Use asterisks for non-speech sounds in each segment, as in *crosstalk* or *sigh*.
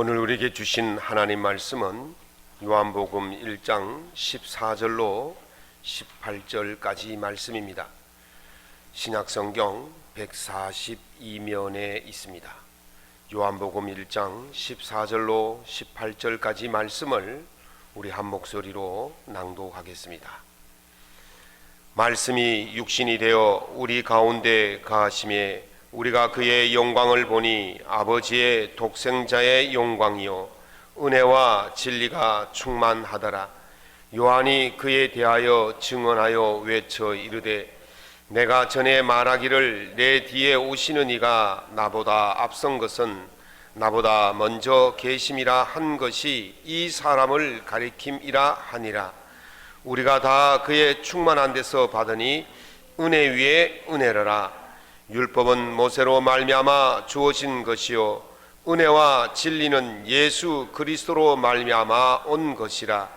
오늘 우리에게 주신 하나님 말씀은 요한복음 1장 14절로 18절까지 말씀입니다. 신약 성경 142면에 있습니다. 요한복음 1장 14절로 18절까지 말씀을 우리 한 목소리로 낭독하겠습니다. 말씀이 육신이 되어 우리 가운데 가심에 우리가 그의 영광을 보니 아버지의 독생자의 영광이요. 은혜와 진리가 충만하더라. 요한이 그에 대하여 증언하여 외쳐 이르되 내가 전에 말하기를 내 뒤에 오시는 이가 나보다 앞선 것은 나보다 먼저 계심이라 한 것이 이 사람을 가리킴이라 하니라. 우리가 다 그의 충만한 데서 받으니 은혜 위에 은혜라라 율법은 모세로 말미암아 주어진 것이요 은혜와 진리는 예수 그리스도로 말미암아 온 것이라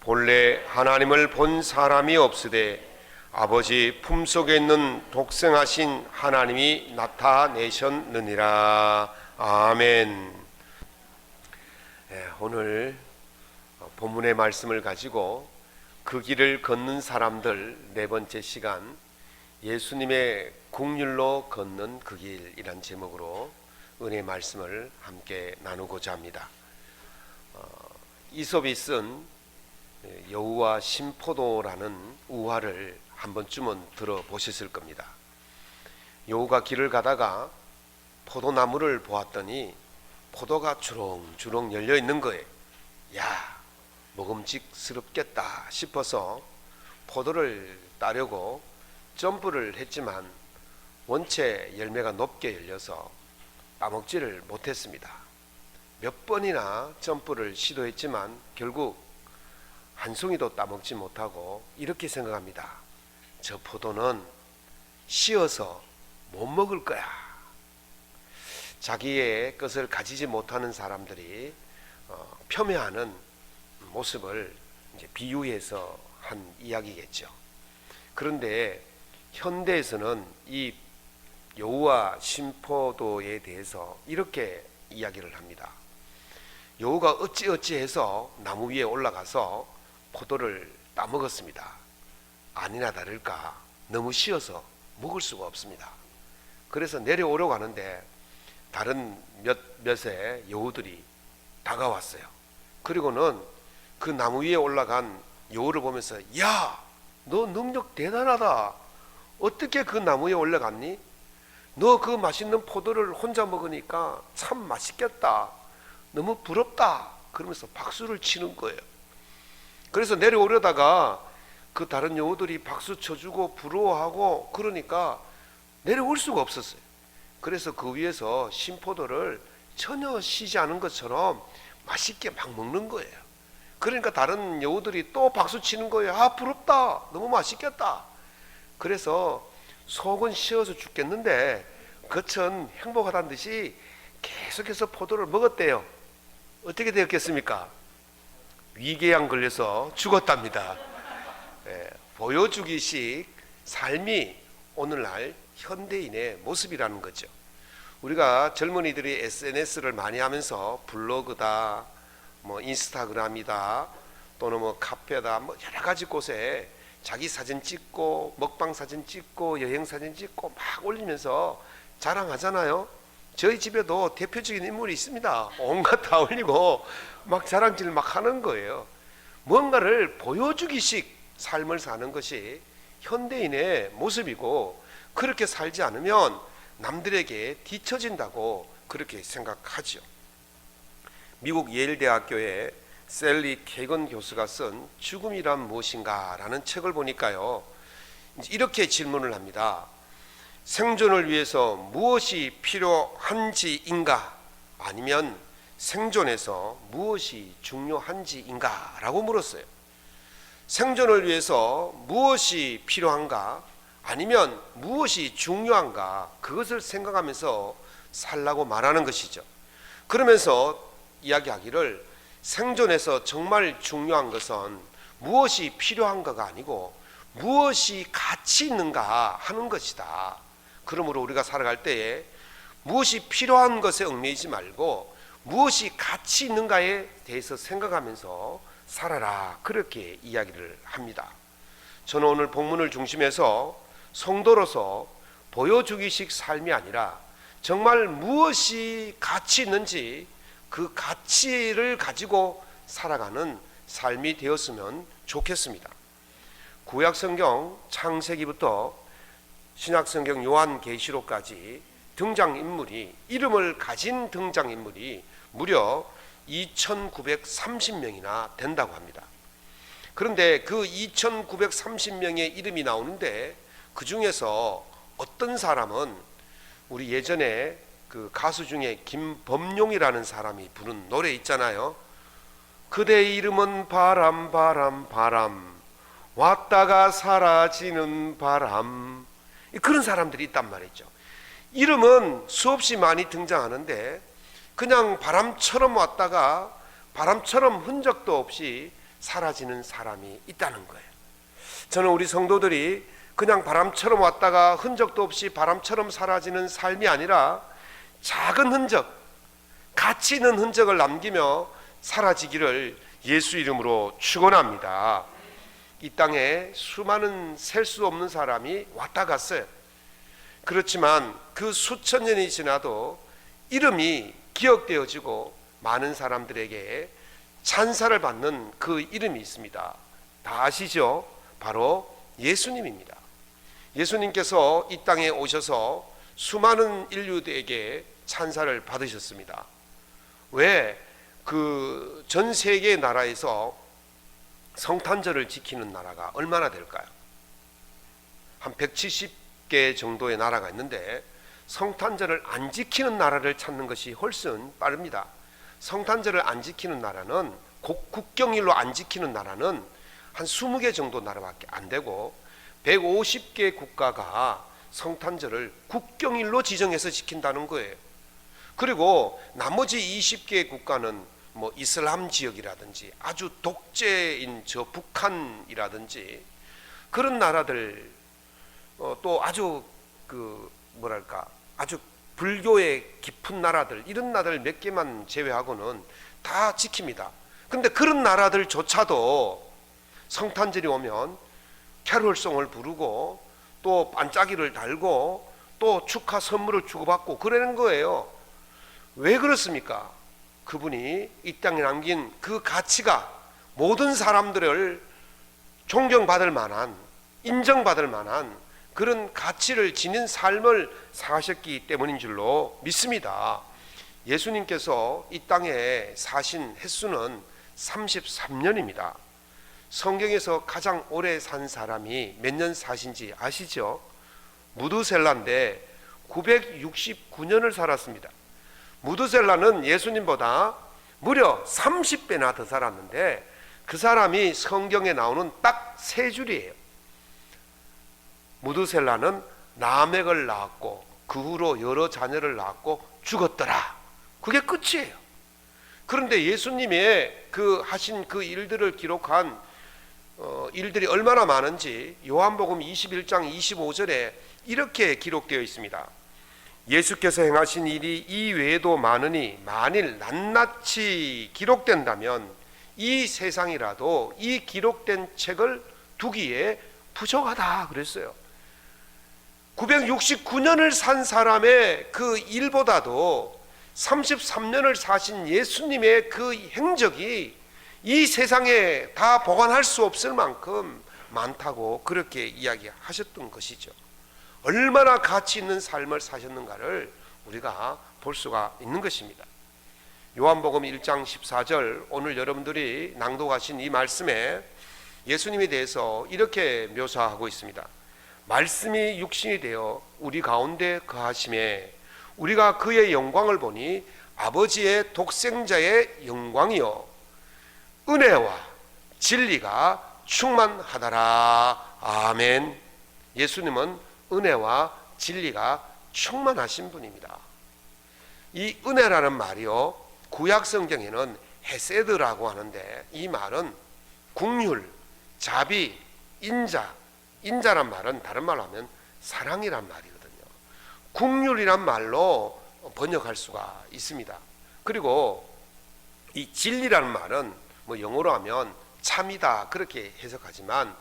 본래 하나님을 본 사람이 없으되 아버지 품속에 있는 독생하신 하나님이 나타내셨느니라 아멘. 예, 오늘 본문의 말씀을 가지고 그 길을 걷는 사람들 네 번째 시간 예수님의 국률로 걷는 그 길이란 제목으로 은혜 말씀을 함께 나누고자 합니다. 어, 이솝이 쓴 여우와 심포도라는 우화를 한 번쯤은 들어보셨을 겁니다. 여우가 길을 가다가 포도나무를 보았더니 포도가 주렁주렁 열려 있는 거예요. 야, 먹음직스럽겠다 싶어서 포도를 따려고 점프를 했지만 원체 열매가 높게 열려서 따먹지를 못했습니다. 몇 번이나 점프를 시도했지만 결국 한 송이도 따먹지 못하고 이렇게 생각합니다. 저 포도는 씌어서 못 먹을 거야. 자기의 것을 가지지 못하는 사람들이 어, 폄훼하는 모습을 비유해서 한 이야기겠죠. 그런데 현대에서는 이 여우와 심포도에 대해서 이렇게 이야기를 합니다. 여우가 어찌어찌해서 나무 위에 올라가서 포도를 따먹었습니다. 아니나 다를까 너무 쉬어서 먹을 수가 없습니다. 그래서 내려오려고 하는데 다른 몇 몇의 여우들이 다가왔어요. 그리고는 그 나무 위에 올라간 여우를 보면서 야, 너 능력 대단하다. 어떻게 그 나무에 올라갔니? 너 그 맛있는 포도를 혼자 먹으니까 참 맛있겠다. 너무 부럽다. 그러면서 박수를 치는 거예요. 그래서 내려오려다가 그 다른 여우들이 박수 쳐주고 부러워하고 그러니까 내려올 수가 없었어요. 그래서 그 위에서 신포도를 전혀 쉬지 않은 것처럼 맛있게 막 먹는 거예요. 그러니까 다른 여우들이 또 박수 치는 거예요. 아, 부럽다. 너무 맛있겠다. 그래서 속은 쉬어서 죽겠는데 겉은 행복하다는 듯이 계속해서 포도를 먹었대요. 어떻게 되었겠습니까? 위궤양 걸려서 죽었답니다. 예, 보여주기식 삶이 오늘날 현대인의 모습이라는 거죠. 우리가 젊은이들이 SNS를 많이 하면서 블로그다, 뭐 인스타그램이다, 또는 뭐 카페다, 뭐 여러 가지 곳에 자기 사진 찍고 먹방 사진 찍고 여행 사진 찍고 막 올리면서 자랑하잖아요. 저희 집에도 대표적인 인물이 있습니다. 온갖 다 올리고 막 자랑질 막 하는 거예요. 뭔가를 보여주기식 삶을 사는 것이 현대인의 모습이고 그렇게 살지 않으면 남들에게 뒤처진다고 그렇게 생각하죠. 미국 예일 대학교의 셀리 케건 교수가 쓴 죽음이란 무엇인가라는 책을 보니까요. 이렇게 질문을 합니다. 생존을 위해서 무엇이 필요한지인가 아니면 생존에서 무엇이 중요한지인가라고 물었어요. 생존을 위해서 무엇이 필요한가 아니면 무엇이 중요한가 그것을 생각하면서 살라고 말하는 것이죠. 그러면서 이야기하기를 생존에서 정말 중요한 것은 무엇이 필요한가가 아니고 무엇이 가치 있는가 하는 것이다. 그러므로 우리가 살아갈 때에 무엇이 필요한 것에 얽매이지 말고 무엇이 가치 있는가에 대해서 생각하면서 살아라 그렇게 이야기를 합니다. 저는 오늘 본문을 중심해서 성도로서 보여주기식 삶이 아니라 정말 무엇이 가치 있는지 그 가치를 가지고 살아가는 삶이 되었으면 좋겠습니다. 구약 성경 창세기부터 신약 성경 요한 계시록까지 등장 인물이 이름을 가진 등장 인물이 무려 2,930명이나 된다고 합니다. 그런데 그 2,930명의 이름이 나오는데 그 중에서 어떤 사람은 우리 예전에 그 가수 중에 김범용이라는 사람이 부른 노래 있잖아요. 그대 이름은 바람 바람 바람 왔다가 사라지는 바람 그런 사람들이 있단 말이죠. 이름은 수없이 많이 등장하는데 그냥 바람처럼 왔다가 바람처럼 흔적도 없이 사라지는 사람이 있다는 거예요. 저는 우리 성도들이 그냥 바람처럼 왔다가 흔적도 없이 바람처럼 사라지는 삶이 아니라 작은 흔적, 가치 있는 흔적을 남기며 사라지기를 예수 이름으로 축원합니다. 이 땅에 수많은 셀 수 없는 사람이 왔다 갔어요. 그렇지만 그 수천 년이 지나도 이름이 기억되어지고 많은 사람들에게 찬사를 받는 그 이름이 있습니다. 다 아시죠? 바로 예수님입니다. 예수님께서 이 땅에 오셔서 수많은 인류들에게 찬사를 받으셨습니다. 왜? 그 전 세계 나라에서 성탄절을 지키는 나라가 얼마나 될까요? 한 170개 정도의 나라가 있는데 성탄절을 안 지키는 나라를 찾는 것이 훨씬 빠릅니다. 성탄절을 안 지키는 나라는 국- 국경일로 안 지키는 나라는 한 20개 정도 나라밖에 안 되고 150개 국가가 성탄절을 국경일로 지정해서 지킨다는 거예요. 그리고 나머지 20개 국가는 뭐 이슬람 지역이라든지 아주 독재인 저 북한이라든지 그런 나라들 어, 또 아주 그 뭐랄까 아주 불교의 깊은 나라들 이런 나라들 몇 개만 제외하고는 다 지킵니다. 근데 그런 나라들조차도 성탄절이 오면 캐롤송을 부르고 또 반짝이를 달고 또 축하 선물을 주고받고 그러는 거예요. 왜 그렇습니까? 그분이 이 땅에 남긴 그 가치가 모든 사람들을 존경받을 만한 인정받을 만한 그런 가치를 지닌 삶을 사셨기 때문인 줄로 믿습니다. 예수님께서 이 땅에 사신 횟수는 33년입니다. 성경에서 가장 오래 산 사람이 몇 년 사신지 아시죠? 무두셀라인데 969년을 살았습니다. 무두셀라는 예수님보다 무려 30배나 더 살았는데 그 사람이 성경에 나오는 딱 세 줄이에요. 무두셀라는 남액을 낳았고 그 후로 여러 자녀를 낳았고 죽었더라. 그게 끝이에요. 그런데 예수님의 그 하신 그 일들을 기록한 어, 일들이 얼마나 많은지 요한복음 21장 25절에 이렇게 기록되어 있습니다. 예수께서 행하신 일이 이 외에도 많으니 만일 낱낱이 기록된다면 이 세상이라도 이 기록된 책을 두기에 부족하다 그랬어요. 969년을 산 사람의 그 일보다도 33년을 사신 예수님의 그 행적이 이 세상에 다 보관할 수 없을 만큼 많다고 그렇게 이야기하셨던 것이죠. 얼마나 가치 있는 삶을 사셨는가를 우리가 볼 수가 있는 것입니다. 요한복음 1장 14절 오늘 여러분들이 낭독하신 이 말씀에 예수님에 대해서 이렇게 묘사하고 있습니다. 말씀이 육신이 되어 우리 가운데 거하심에 우리가 그의 영광을 보니 아버지의 독생자의 영광이요 은혜와 진리가 충만하다라 아멘. 예수님은 은혜와 진리가 충만하신 분입니다. 이 은혜라는 말이요 구약 성경에는 헤세드라고 하는데 이 말은 국률, 자비, 인자, 인자란 말은 다른 말로 하면 사랑이란 말이거든요. 국률이란 말로 번역할 수가 있습니다. 그리고 이 진리라는 말은 뭐 영어로 하면 참이다 그렇게 해석하지만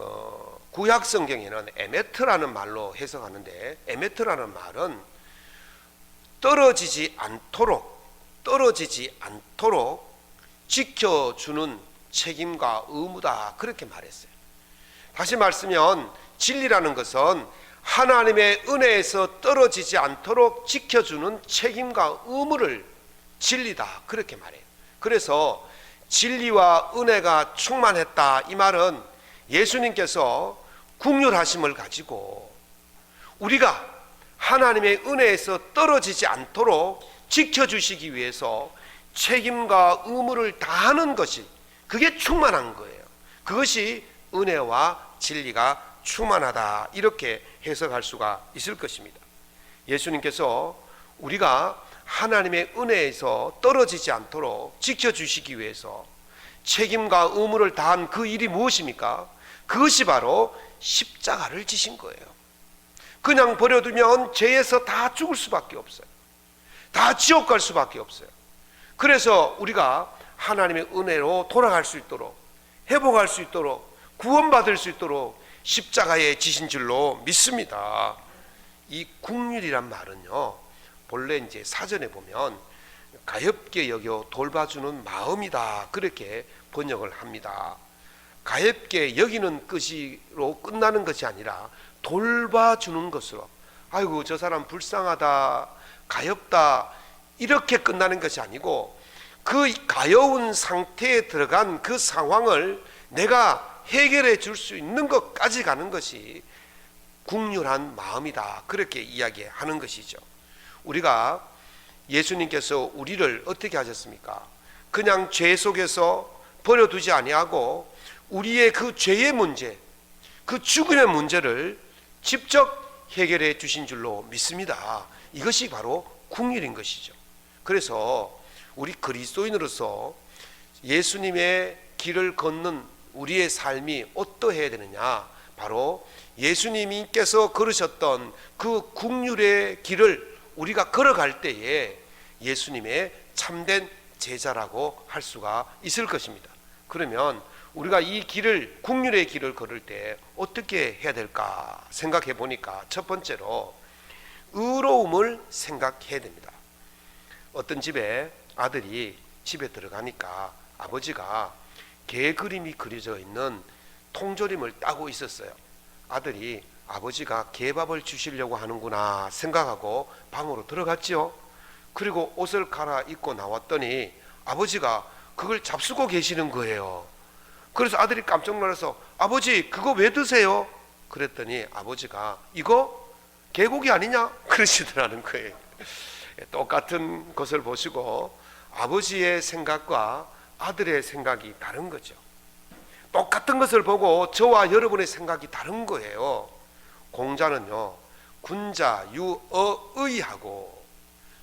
어, 구약 성경에는 에메트라는 말로 해석하는데 에메트라는 말은 떨어지지 않도록 떨어지지 않도록 지켜주는 책임과 의무다 그렇게 말했어요. 다시 말씀면 진리라는 것은 하나님의 은혜에서 떨어지지 않도록 지켜주는 책임과 의무를 진리다 그렇게 말해요. 그래서 진리와 은혜가 충만했다 이 말은 예수님께서 국률하심을 가지고 우리가 하나님의 은혜에서 떨어지지 않도록 지켜주시기 위해서 책임과 의무를 다하는 것이 그게 충만한 거예요. 그것이 은혜와 진리가 충만하다 이렇게 해석할 수가 있을 것입니다. 예수님께서 우리가 하나님의 은혜에서 떨어지지 않도록 지켜주시기 위해서 책임과 의무를 다한 그 일이 무엇입니까? 그것이 바로 십자가를 지신 거예요. 그냥 버려두면 죄에서 다 죽을 수밖에 없어요. 다 지옥 갈 수밖에 없어요. 그래서 우리가 하나님의 은혜로 돌아갈 수 있도록 회복할 수 있도록 구원받을 수 있도록 십자가에 지신 줄로 믿습니다. 이 국률이란 말은요. 본래 이제 사전에 보면 가엽게 여겨 돌봐주는 마음이다. 그렇게 번역을 합니다. 가엽게 여기는 것이로 끝나는 것이 아니라 돌봐주는 것으로. 아이고 저 사람 불쌍하다 가엽다 이렇게 끝나는 것이 아니고 그 가여운 상태에 들어간 그 상황을 내가 해결해 줄 수 있는 것까지 가는 것이 국률한 마음이다. 그렇게 이야기하는 것이죠. 우리가 예수님께서 우리를 어떻게 하셨습니까? 그냥 죄 속에서 버려두지 아니하고 우리의 그 죄의 문제, 그 죽음의 문제를 직접 해결해 주신 줄로 믿습니다. 이것이 바로 국률인 것이죠. 그래서 우리 그리스도인으로서 예수님의 길을 걷는 우리의 삶이 어떠해야 되느냐? 바로 예수님께서 걸으셨던 그 국률의 길을 우리가 걸어갈 때에 예수님의 참된 제자라고 할 수가 있을 것입니다. 그러면 우리가 이 길을 국률의 길을 걸을 때 어떻게 해야 될까 생각해 보니까 첫 번째로 의로움을 생각해야 됩니다. 어떤 집에 아들이 집에 들어가니까 아버지가 개 그림이 그려져 있는 통조림을 따고 있었어요. 아들이 아버지가 개밥을 주시려고 하는구나 생각하고 방으로 들어갔지요. 그리고 옷을 갈아입고 나왔더니 아버지가 그걸 잡수고 계시는 거예요. 그래서 아들이 깜짝 놀라서 아버지 그거 왜 드세요? 그랬더니 아버지가 이거 개고기 아니냐? *laughs* 그러시더라는 거예요. 똑같은 것을 보시고 아버지의 생각과 아들의 생각이 다른 거죠. 똑같은 것을 보고 저와 여러분의 생각이 다른 거예요. 공자는요, 군자 유어의하고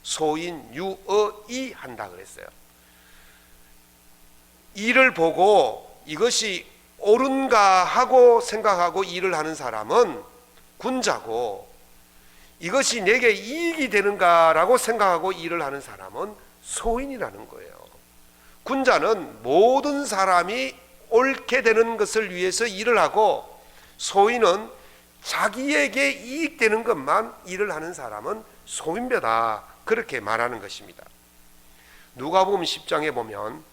소인 유어이 한다 그랬어요. 일을 보고 이것이 옳은가 하고 생각하고 일을 하는 사람은 군자고 이것이 내게 이익이 되는가라고 생각하고 일을 하는 사람은 소인이라는 거예요. 군자는 모든 사람이 옳게 되는 것을 위해서 일을 하고 소인은 자기에게 이익되는 것만 일을 하는 사람은 소인배다 그렇게 말하는 것입니다. 누가복음 10장에 보면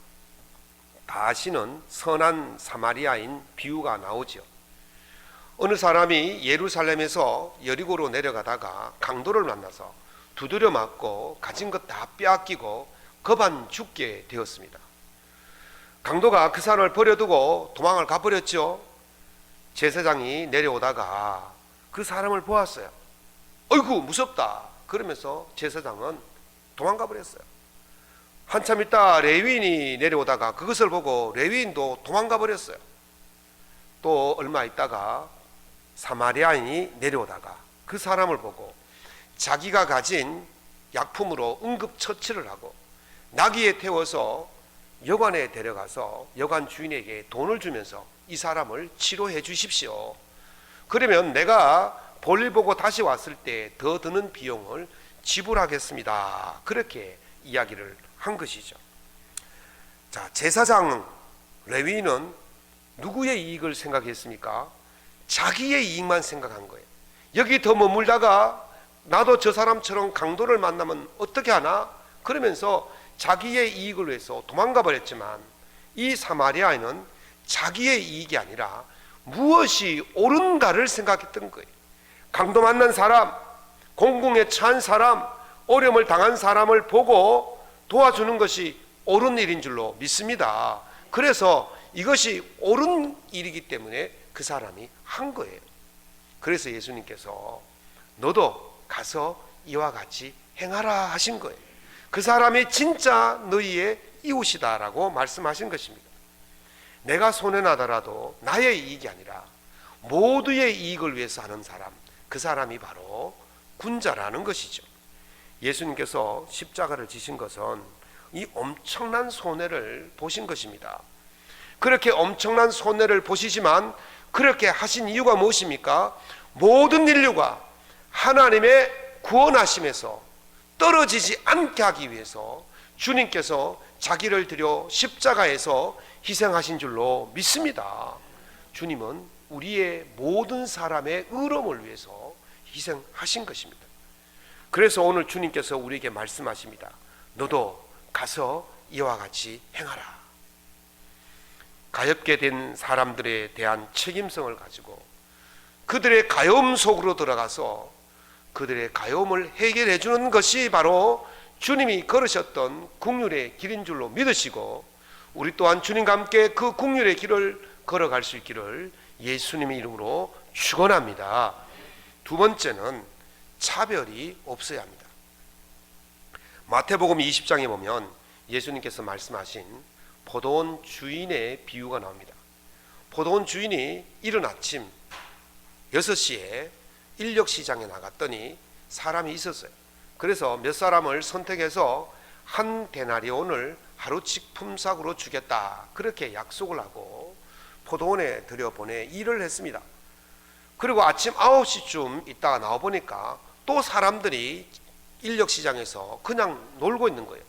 다시는 선한 사마리아인 비유가 나오죠. 어느 사람이 예루살렘에서 여리고로 내려가다가 강도를 만나서 두드려 맞고 가진 것 다 빼앗기고 거반 죽게 되었습니다. 강도가 그 사람을 버려두고 도망을 가버렸죠. 제사장이 내려오다가 그 사람을 보았어요. 어이구 무섭다. 그러면서 제사장은 도망가 버렸어요. 한참 있다 레위인이 내려오다가 그것을 보고 레위인도 도망가 버렸어요. 또 얼마 있다가 사마리아인이 내려오다가 그 사람을 보고 자기가 가진 약품으로 응급 처치를 하고 나귀에 태워서 여관에 데려가서 여관 주인에게 돈을 주면서 이 사람을 치료해 주십시오. 그러면 내가 볼일 보고 다시 왔을 때 더 드는 비용을 지불하겠습니다. 그렇게 이야기를 한 것이죠. 자, 제사장 레위인은 누구의 이익을 생각했습니까? 자기의 이익만 생각한 거예요. 여기 더 머물다가 나도 저 사람처럼 강도를 만나면 어떻게 하나? 그러면서 자기의 이익을 위해서 도망가 버렸지만 이 사마리아인은 자기의 이익이 아니라 무엇이 옳은가를 생각했던 거예요. 강도 만난 사람, 공공에 처한 사람, 어려움을 당한 사람을 보고 도와주는 것이 옳은 일인 줄로 믿습니다. 그래서 이것이 옳은 일이기 때문에 그 사람이 한 거예요. 그래서 예수님께서 너도 가서 이와 같이 행하라 하신 거예요. 그 사람이 진짜 너희의 이웃이다라고 말씀하신 것입니다. 내가 손해나더라도 나의 이익이 아니라 모두의 이익을 위해서 하는 사람, 그 사람이 바로 군자라는 것이죠. 예수님께서 십자가를 지신 것은 이 엄청난 손해를 보신 것입니다. 그렇게 엄청난 손해를 보시지만 그렇게 하신 이유가 무엇입니까? 모든 인류가 하나님의 구원하심에서 떨어지지 않게 하기 위해서 주님께서 자기를 들여 십자가에서 희생하신 줄로 믿습니다. 주님은 우리의 모든 사람의 의로움을 위해서 희생하신 것입니다. 그래서 오늘 주님께서 우리에게 말씀하십니다. 너도 가서 이와 같이 행하라. 가엾게 된 사람들에 대한 책임성을 가지고 그들의 가여움 속으로 들어가서 그들의 가여움을 해결해 주는 것이 바로 주님이 걸으셨던 국률의 길인 줄로 믿으시고 우리 또한 주님과 함께 그 국률의 길을 걸어갈 수 있기를 예수님의 이름으로 축원합니다. 두 번째는 차별이 없어야 합니다. 마태복음 20장에 보면 예수님께서 말씀하신 포도원 주인의 비유가 나옵니다. 포도원 주인이 이른 아침 6시에 인력 시장에 나갔더니 사람이 있었어요. 그래서 몇 사람을 선택해서 한 데나리온을 하루씩 품삯으로 주겠다. 그렇게 약속을 하고 포도원에 들여보내 일을 했습니다. 그리고 아침 9시쯤 있다가 나와 보니까 또 사람들이 인력 시장에서 그냥 놀고 있는 거예요.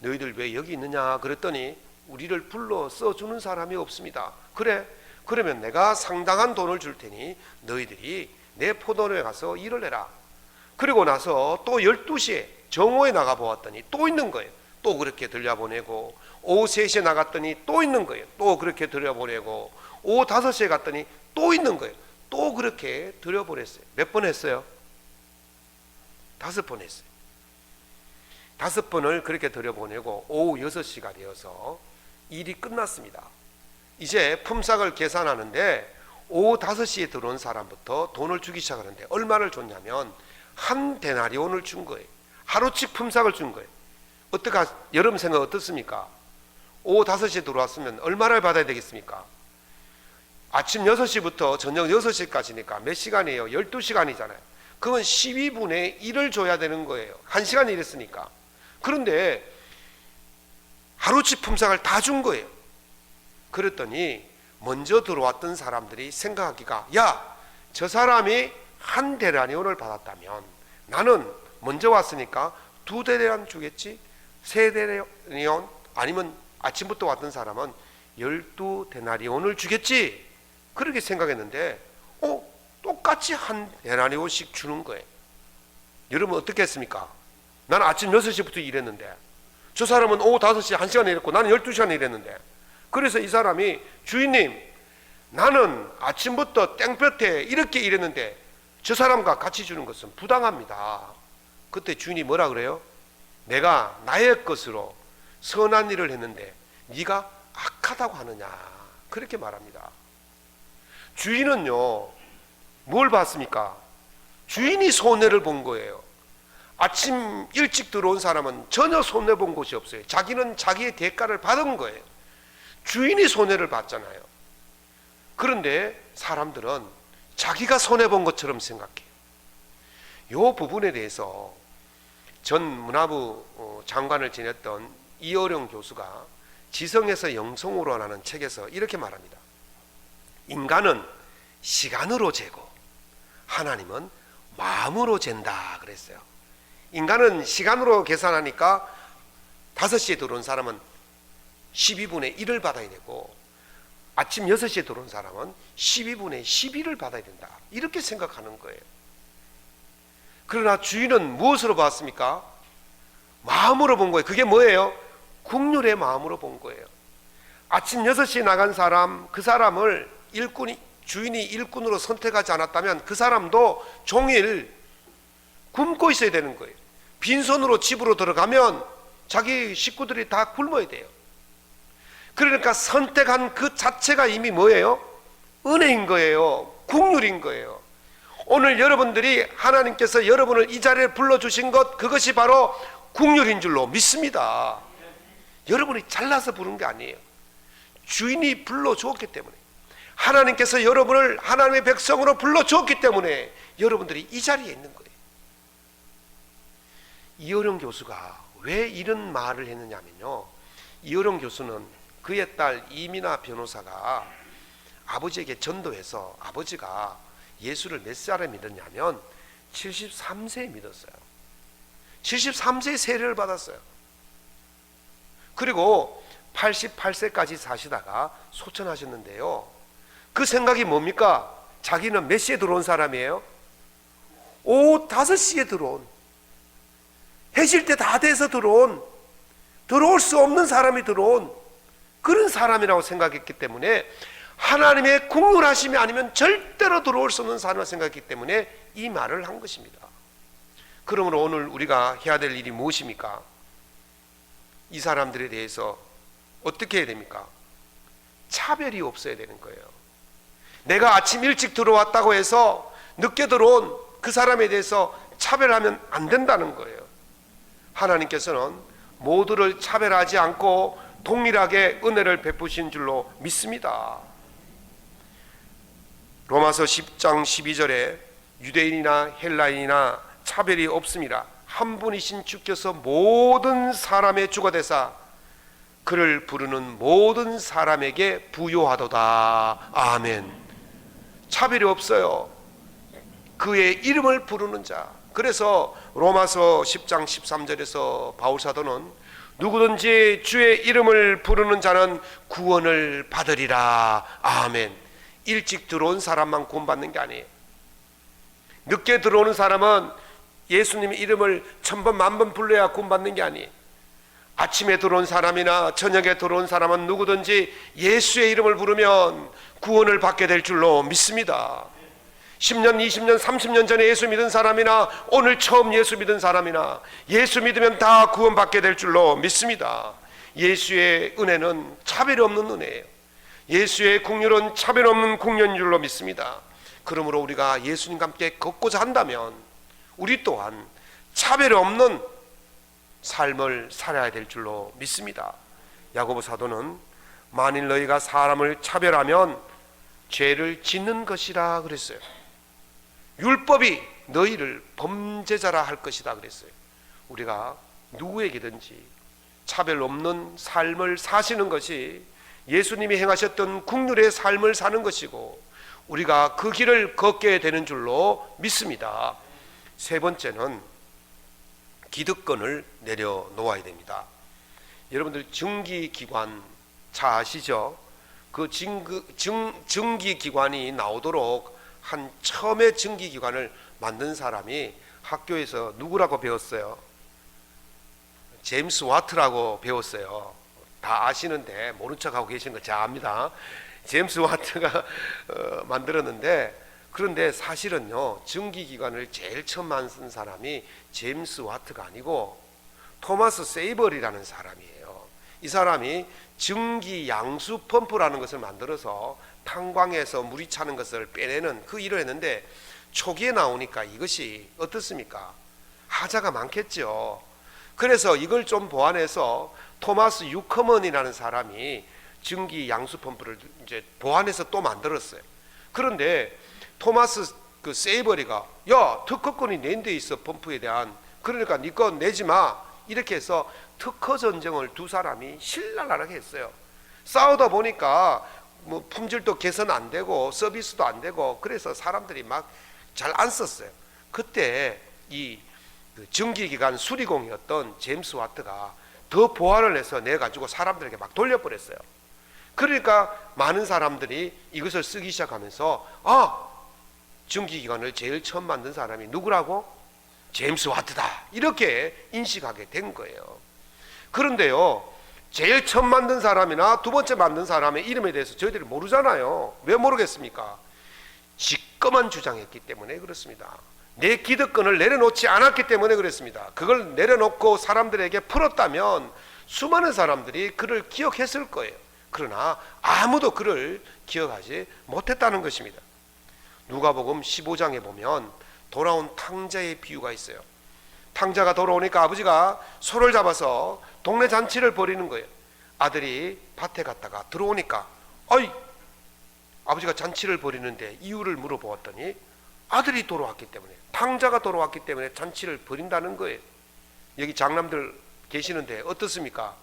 너희들 왜 여기 있느냐 그랬더니 우리를 불러 써주는 사람이 없습니다. 그래 그러면 내가 상당한 돈을 줄 테니 너희들이 내 포도원에 가서 일을 해라. 그리고 나서 또 12시에 정오에 나가 보았더니 또 있는 거예요. 또 그렇게 들려보내고 오후 3시에 나갔더니 또 있는 거예요. 또 그렇게 들여보내고 오후 5시에 갔더니 또 있는 거예요. 또 그렇게 들여보냈어요. 몇 번 했어요? 다섯 번 했어요. 다섯 번을 그렇게 들여보내고 오후 6시가 되어서 일이 끝났습니다. 이제 품삯을 계산하는데 오후 5시에 들어온 사람부터 돈을 주기 시작하는데 얼마를 줬냐면 한 데나리온을 준 거예요. 하루씩 품삯을 준 거예요. 어떡하 여러분 생각 어떻습니까? 오후 5시에 들어왔으면 얼마를 받아야 되겠습니까? 아침 6시부터 저녁 6시까지니까 몇 시간이에요? 12시간이잖아요. 그건 12분의 1을 줘야 되는 거예요. 1시간 일했으니까. 그런데 하루치 품삯을 다 준 거예요. 그랬더니 먼저 들어왔던 사람들이 생각하기가 야, 저 사람이 한 데라니온을 받았다면 나는 먼저 왔으니까 두 데라니온 주겠지? 세 데라니온 아니면 아침부터 왔던 사람은 열두 데나리온을 주겠지? 그렇게 생각했는데 어, 똑같이 한 데나리온씩 주는 거예요. 여러분 어떻게 했습니까? 나는 아침 6시부터 일했는데 저 사람은 오후 5시 1시간 일했고 나는 12시간 일했는데 그래서 이 사람이 주인님 나는 아침부터 땡볕에 이렇게 일했는데 저 사람과 같이 주는 것은 부당합니다. 그때 주인이 뭐라 그래요? 내가 나의 것으로 선한 일을 했는데 네가 악하다고 하느냐 그렇게 말합니다. 주인은요 뭘 봤습니까? 주인이 손해를 본 거예요. 아침 일찍 들어온 사람은 전혀 손해 본 곳이 없어요. 자기는 자기의 대가를 받은 거예요. 주인이 손해를 봤잖아요. 그런데 사람들은 자기가 손해 본 것처럼 생각해요. 이 부분에 대해서 전 문화부 어, 장관을 지냈던 이어령 교수가 지성에서 영성으로 라는 책에서 이렇게 말합니다. 인간은 시간으로 재고 하나님은 마음으로 잰다 그랬어요. 인간은 시간으로 계산하니까 5시에 들어온 사람은 12분의 1을 받아야 되고 아침 6시에 들어온 사람은 12분의 12를 받아야 된다. 이렇게 생각하는 거예요. 그러나 주인은 무엇으로 봤습니까? 마음으로 본 거예요. 그게 뭐예요? 국률의 마음으로 본 거예요. 아침 6시에 나간 사람, 그 사람을 일꾼이, 주인이 일꾼으로 선택하지 않았다면 그 사람도 종일 굶고 있어야 되는 거예요. 빈손으로 집으로 들어가면 자기 식구들이 다 굶어야 돼요. 그러니까 선택한 그 자체가 이미 뭐예요? 은혜인 거예요. 국률인 거예요. 오늘 여러분들이 하나님께서 여러분을 이 자리에 불러주신 것, 그것이 바로 국률인 줄로 믿습니다. 여러분이 잘나서 부른 게 아니에요. 주인이 불러주었기 때문에. 하나님께서 여러분을 하나님의 백성으로 불러주었기 때문에 여러분들이 이 자리에 있는 거예요. 이어령 교수가 왜 이런 말을 했느냐면요. 이어령 교수는 그의 딸 이민아 변호사가 아버지에게 전도해서 아버지가 예수를 몇 살에 믿었냐면 73세에 믿었어요. 73세에 세례를 받았어요. 그리고 88세까지 사시다가 소천하셨는데요. 그 생각이 뭡니까? 자기는 몇 시에 들어온 사람이에요? 오후 5시에 들어온 해질 때 다 돼서 들어온 들어올 수 없는 사람이 들어온 그런 사람이라고 생각했기 때문에 하나님의 국률하심이 아니면 절대로 들어올 수 없는 사람을 생각했기 때문에 이 말을 한 것입니다. 그러므로 오늘 우리가 해야 될 일이 무엇입니까? 이 사람들에 대해서 어떻게 해야 됩니까? 차별이 없어야 되는 거예요. 내가 아침 일찍 들어왔다고 해서 늦게 들어온 그 사람에 대해서 차별하면 안 된다는 거예요. 하나님께서는 모두를 차별하지 않고 동일하게 은혜를 베푸신 줄로 믿습니다. 로마서 10장 12절에 유대인이나 헬라인이나 차별이 없습니다. 한 분이신 주께서 모든 사람의 주가 되사 그를 부르는 모든 사람에게 부요하도다. 아멘. 차별이 없어요. 그의 이름을 부르는 자. 그래서 로마서 10장 13절에서 바울 사도는 누구든지 주의 이름을 부르는 자는 구원을 받으리라. 아멘. 일찍 들어온 사람만 구원받는 게 아니에요. 늦게 들어오는 사람은 예수님의 이름을 천 번 만 번 불러야 구원받는 게 아니에요. 아침에 들어온 사람이나 저녁에 들어온 사람은 누구든지 예수의 이름을 부르면 구원을 받게 될 줄로 믿습니다. 10년, 20년, 30년 전에 예수 믿은 사람이나 오늘 처음 예수 믿은 사람이나 예수 믿으면 다 구원받게 될 줄로 믿습니다. 예수의 은혜는 차별 없는 은혜예요. 예수의 국률은 차별 없는 국률인 줄로 믿습니다. 그러므로 우리가 예수님과 함께 걷고자 한다면 우리 또한 차별 없는 삶을 살아야 될 줄로 믿습니다. 야고보 사도는 만일 너희가 사람을 차별하면 죄를 짓는 것이라 그랬어요. 율법이 너희를 범죄자라 할 것이다 그랬어요. 우리가 누구에게든지 차별 없는 삶을 사시는 것이 예수님이 행하셨던 국률의 삶을 사는 것이고 우리가 그 길을 걷게 되는 줄로 믿습니다. 세 번째는 기득권을 내려놓아야 됩니다. 여러분들 증기기관 잘 아시죠? 그 증, 증, 증기기관이 나오도록 한 처음에 증기기관을 만든 사람이 학교에서 누구라고 배웠어요? 제임스 와트라고 배웠어요. 다 아시는데 모른 척하고 계신 거잘 압니다. 제임스 와트가 어, 만들었는데 그런데 사실은요 증기기관을 제일 처음 만든 사람이 제임스 와트가 아니고 토마스 세이버리라는 사람이에요. 이 사람이 증기 양수 펌프라는 것을 만들어서 탄광에서 물이 차는 것을 빼내는 그 일을 했는데 초기에 나오니까 이것이 어떻습니까? 하자가 많겠죠. 그래서 이걸 좀 보완해서 토마스 유커먼이라는 사람이 증기 양수 펌프를 이제 보완해서 또 만들었어요. 그런데 토마스 그 세이버리가 야 특허권이 낸데 있어 펌프에 대한 그러니까 니거 내지 마 이렇게 해서 특허 전쟁을 두 사람이 신랄하게 했어요. 싸우다 보니까 뭐 품질도 개선 안 되고 서비스도 안 되고 그래서 사람들이 막 잘 안 썼어요. 그때 이그 증기기관 수리공이었던 제임스 와트가 더 보완을 해서 내 가지고 사람들에게 막 돌려버렸어요. 그러니까 많은 사람들이 이것을 쓰기 시작하면서 아 증기기관을 제일 처음 만든 사람이 누구라고? 제임스 와트다 이렇게 인식하게 된 거예요. 그런데요 제일 처음 만든 사람이나 두 번째 만든 사람의 이름에 대해서 저희들이 모르잖아요. 왜 모르겠습니까? 지꺼만 주장했기 때문에 그렇습니다. 내 기득권을 내려놓지 않았기 때문에 그렇습니다. 그걸 내려놓고 사람들에게 풀었다면 수많은 사람들이 그를 기억했을 거예요. 그러나 아무도 그를 기억하지 못했다는 것입니다. 누가복음 15장에 보면 돌아온 탕자의 비유가 있어요. 탕자가 돌아오니까 아버지가 소를 잡아서 동네 잔치를 벌이는 거예요. 아들이 밭에 갔다가 들어오니까 어이 아버지가 잔치를 벌이는데 이유를 물어보았더니 아들이 돌아왔기 때문에 탕자가 돌아왔기 때문에 잔치를 벌인다는 거예요. 여기 장남들 계시는데 어떻습니까?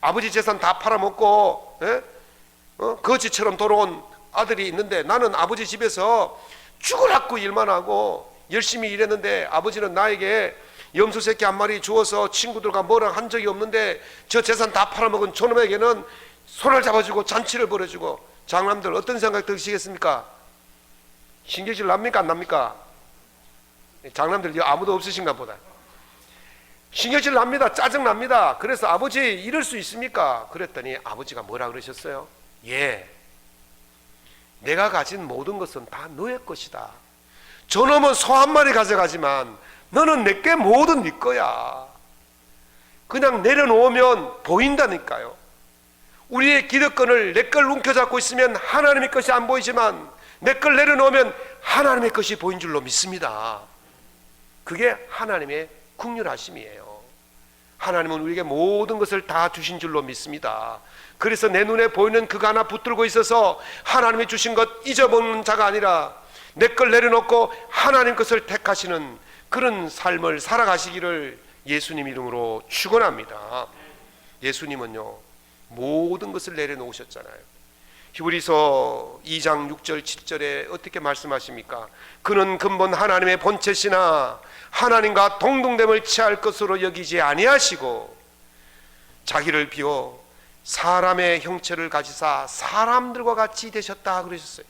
아버지 재산 다 팔아먹고 예? 어? 거지처럼 돌아온 아들이 있는데 나는 아버지 집에서 죽으라고 일만 하고 열심히 일했는데 아버지는 나에게 염소 새끼 한 마리 주어서 친구들과 뭐라 한 적이 없는데 저 재산 다 팔아먹은 저놈에게는 손을 잡아주고 잔치를 벌여주고 장남들 어떤 생각 드시겠습니까? 신경질 납니까 안 납니까? 장남들 아무도 없으신가 보다. 신경질 납니다. 짜증 납니다. 그래서 아버지 이럴 수 있습니까? 그랬더니 아버지가 뭐라 그러셨어요? 예. 내가 가진 모든 것은 다 너의 것이다. 저놈은 소 한 마리 가져가지만 너는 내게 모든 네 거야. 그냥 내려놓으면 보인다니까요. 우리의 기득권을 내 걸 움켜잡고 있으면 하나님의 것이 안 보이지만 내 걸 내려놓으면 하나님의 것이 보인 줄로 믿습니다. 그게 하나님의 국률하심이에요. 하나님은 우리에게 모든 것을 다 주신 줄로 믿습니다. 그래서 내 눈에 보이는 그거 하나 붙들고 있어서 하나님이 주신 것 잊어먹는 자가 아니라 내 걸 내려놓고 하나님 것을 택하시는 그런 삶을 살아가시기를 예수님 이름으로 축원합니다. 예수님은요 모든 것을 내려놓으셨잖아요. 히브리서 2장 6절 7절에 어떻게 말씀하십니까? 그는 근본 하나님의 본체시나 하나님과 동등됨을 취할 것으로 여기지 아니하시고 자기를 비워 사람의 형체를 가지사 사람들과 같이 되셨다 그러셨어요.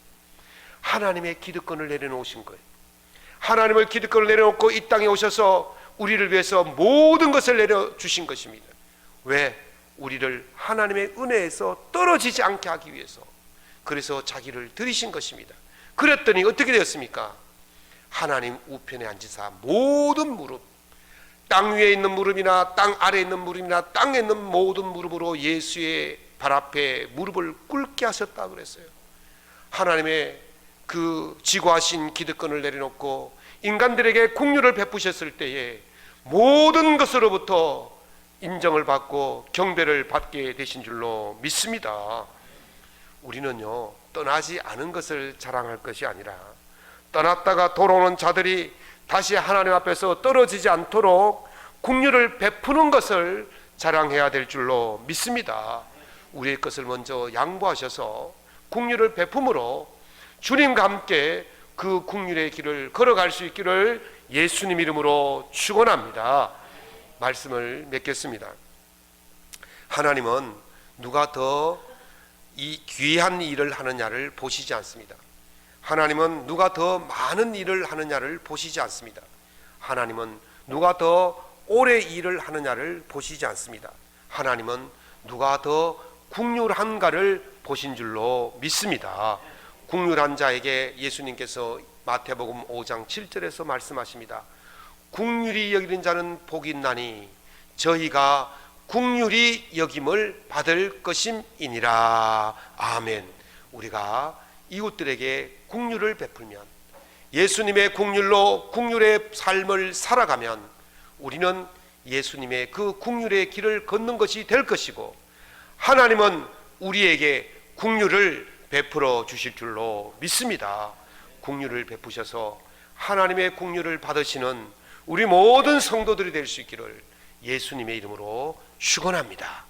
하나님의 기득권을 내려놓으신 거예요. 하나님을 기득권을 내려놓고 이 땅에 오셔서 우리를 위해서 모든 것을 내려주신 것입니다. 왜? 우리를 하나님의 은혜에서 떨어지지 않게 하기 위해서. 그래서 자기를 들이신 것입니다. 그랬더니 어떻게 되었습니까? 하나님 우편에 앉으사 모든 무릎, 땅 위에 있는 무릎이나 땅 아래에 있는 무릎이나 땅에 있는 모든 무릎으로 예수의 발 앞에 무릎을 꿇게 하셨다 그랬어요. 하나님의 그 지고하신 기득권을 내려놓고 인간들에게 국류를 베푸셨을 때에 모든 것으로부터 인정을 받고 경배를 받게 되신 줄로 믿습니다. 우리는요 떠나지 않은 것을 자랑할 것이 아니라 떠났다가 돌아오는 자들이 다시 하나님 앞에서 떨어지지 않도록 국류를 베푸는 것을 자랑해야 될 줄로 믿습니다. 우리의 것을 먼저 양보하셔서 국류를 베품으로 주님과 함께 그 국률의 길을 걸어갈 수 있기를 예수님 이름으로 축원합니다. 말씀을 맺겠습니다. 하나님은 누가 더 이 귀한 일을 하느냐를 보시지 않습니다. 하나님은 누가 더 많은 일을 하느냐를 보시지 않습니다. 하나님은 누가 더 오래 일을 하느냐를 보시지 않습니다. 하나님은 누가 더 국률한가를 보신 줄로 믿습니다. 국률한 자에게 예수님께서 마태복음 5장 7절에서 말씀하십니다. 국률이 여기는 자는 복이 있나니 저희가 국률이 여김을 받을 것임이니라. 아멘. 우리가 이웃들에게 국률을 베풀면 예수님의 국률로 국률의 삶을 살아가면 우리는 예수님의 그 국률의 길을 걷는 것이 될 것이고 하나님은 우리에게 국률을 베풀어 주실 줄로 믿습니다. 국률을 베푸셔서 하나님의 국률을 받으시는 우리 모든 성도들이 될 수 있기를 예수님의 이름으로 축원합니다.